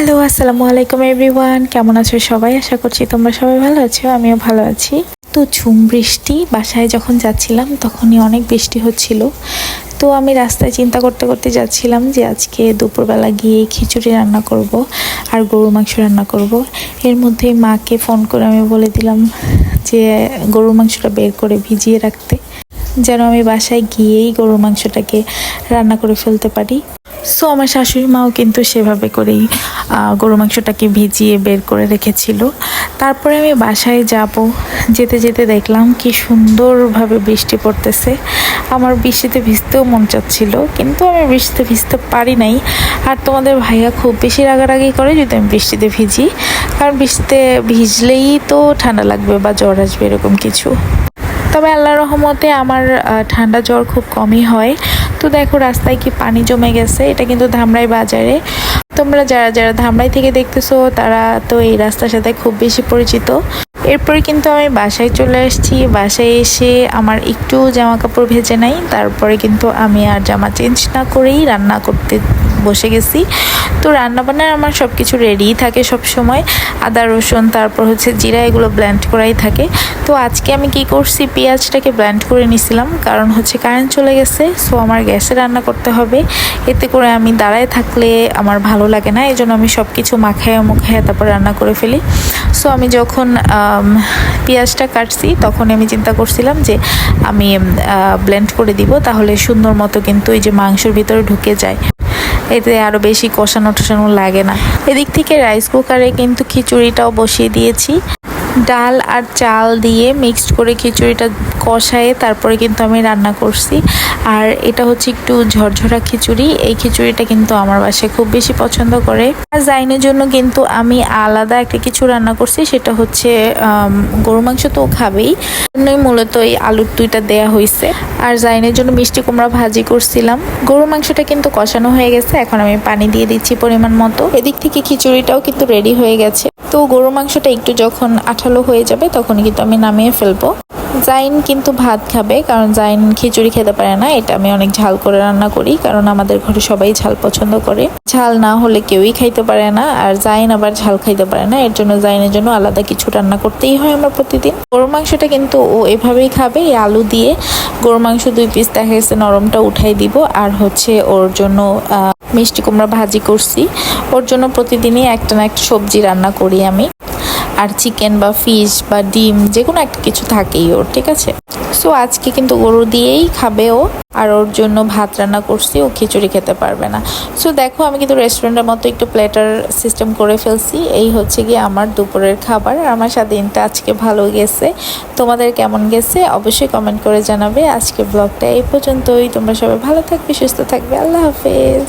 Hello, আসসালামু আলাইকুম everyone. কেমন আছো সবাই? আশা করছি তোমরা সবাই ভালো আছো, আমিও ভালো আছি। তো ঝুম বৃষ্টি, বাসায় যখন যাচ্ছিলাম তখনই অনেক বৃষ্টি হচ্ছিল। তো আমি রাস্তায় চিন্তা করতে করতে যাচ্ছিলাম যে আজকে দুপুরবেলা গিয়ে খিচুড়ি রান্না করব আর গরু মাংস রান্না করব। এর মধ্যেই মাকে ফোন করে আমি বলে দিলাম যে গরুর মাংসটা বের করে ভিজিয়ে রাখতে, যেন আমি বাসায় গিয়েই গরুর মাংসটাকে রান্না করে ফেলতে পারি। সো আমার শাশুড়ি মাও কিন্তু সেভাবে করেই গরু মাংসটাকে ভিজিয়ে বের করে রেখেছিল। তারপরে আমি বাসায় যাব। যেতে যেতে দেখলাম কি সুন্দরভাবে বৃষ্টি পড়তেছে। আমার বৃষ্টিতে ভিজতেও মন চাচ্ছিল, কিন্তু আমি বৃষ্টিতে ভিজতে পারি নাই। আর তোমাদের ভাইয়া খুব বেশি রাগারাগি করে যদি আমি বৃষ্টিতে ভিজি। কারণ বৃষ্টিতে ভিজলেই তো ঠান্ডা লাগবে বা জ্বর আসবে এরকম কিছু। তবে আল্লাহ রহমতে আমার ঠান্ডা জ্বর খুব কমই হয়। তো দেখো, রাস্তায় কি পানি জমে গেছে? এটা কিন্তু ধামরাই বাজারে। তোমরা যারা যারা ধামরাই থেকে দেখতেছো, তারা তো এই রাস্তার সাথে খুব বেশি পরিচিত। এরপরে কিন্তু আমি বাসায় চলে আসছি। বাসায় এসে আমার একটু জামা কাপড় ভেজে নাই। তারপরে কিন্তু আমি আর জামা চেঞ্জ না করেই রান্না করতে বসে গেছি। তো রান্না বান্নার আমার সব কিছু রেডিই থাকে সব সময় আদা, রসুন, তারপর হচ্ছে জিরা, এগুলো ব্লেন্ড করাই থাকে। তো আজকে আমি কি করছি, পেঁয়াজটাকে ব্ল্যান্ড করে নিছিলাম, কারণ হচ্ছে কারেন্ট চলে গেছে সো আমার গ্যাসে রান্না করতে হবে। এতে করে আমি দাঁড়ায় থাকলে আমার ভালো লাগে না এই জন্য আমি সব কিছু মাখায় মুখায় তারপর রান্না করে ফেলি। সো আমি যখন পেঁয়াজটা কাটছি, তখন আমি চিন্তা করছিলাম যে আমি ব্লেন্ড করে দিব, তাহলে সুন্দর মতো কিন্তু এই যে মাংসের ভিতরে ঢুকে যায়। এতে আরও বেশি কষানো টষানো লাগে না। এদিক থেকে রাইস কুকারে কিন্তু খিচুড়িটাও বসিয়ে দিয়েছি। ডাল আর চাল দিয়ে মিক্সড করে খিচুড়িটা কষায়ে তারপরে কিন্তু আমি রান্না করছি। আর এটা হচ্ছে একটু ঝরঝরা খিচুড়ি। এই খিচুড়িটা কিন্তু আমার বাসায় খুব বেশি পছন্দ করে। আর জাইনের জন্য কিন্তু আমি আলাদা একটা কিছু রান্না করছি, সেটা হচ্ছে গরু মাংস তো খাবেই। জন্যই মূলত এই আলুর দুইটা দেয়া হয়েছে আর জাইনের জন্য মিষ্টি কুমড়া ভাজি করছিলাম। গরু মাংসটা কিন্তু কষানো হয়ে গেছে, এখন আমি পানি দিয়ে দিচ্ছি পরিমাণ মতো। এদিক থেকে খিচুড়িটাও কিন্তু রেডি হয়ে গেছে। তো গরু মাংসটা একটু যখন আঠালো হয়ে যাবে তখন কিন্তু আমি নামিয়ে ফেলব। জাইন কিন্তু ভাত খাবে, কারণ জাইন খিচুড়ি খেতে পারে না, এটা আমি অনেক ঝাল করে রান্না করি, কারণ আমাদের ঘরে সবাই ঝাল পছন্দ করে। ঝাল না হলে কেউই খাইতে পারে না, আর জাইন আবার ঝাল খাইতে পারে না, এর জন্য জাইনের জন্য আলাদা কিছু রান্না করতেই হয় আমরা প্রতিদিন। গরু মাংসটা কিন্তু ও এভাবেই খাবে, এই আলু দিয়ে গরু মাংস দুই পিস দেখা গেছে নরমটা উঠাই দিব। আর হচ্ছে ওর জন্য মিষ্টি কুমড়া ভাজি করছি। ওর জন্য প্রতিদিনই একটা না একটা সবজি রান্না করি আমি। আর চিকেন বা ফিশ বা ডিম যে কোনো একটা কিছু থাকেই ওর, ঠিক আছে? সো আজকে কিন্তু গরু দিয়েই খাবে ও, আর ওর জন্য ভাত রান্না করছি, ও খিচুড়ি খেতে পারবে না। সো দেখো, আমি কিন্তু রেস্টুরেন্টের মতো একটু প্লেটার সিস্টেম করে ফেলছি। এই হচ্ছে গিয়ে আমার দুপুরের খাবার। আর আমার সাথে দিনটা আজকে ভালো গেছে। তোমাদের কেমন গেছে? অবশ্যই কমেন্ট করে জানাবে। আজকে ব্লগটা এই পর্যন্তই। তোমরা সবাই ভালো থাকবে, সুস্থ থাকবে। আল্লাহ হাফেজ।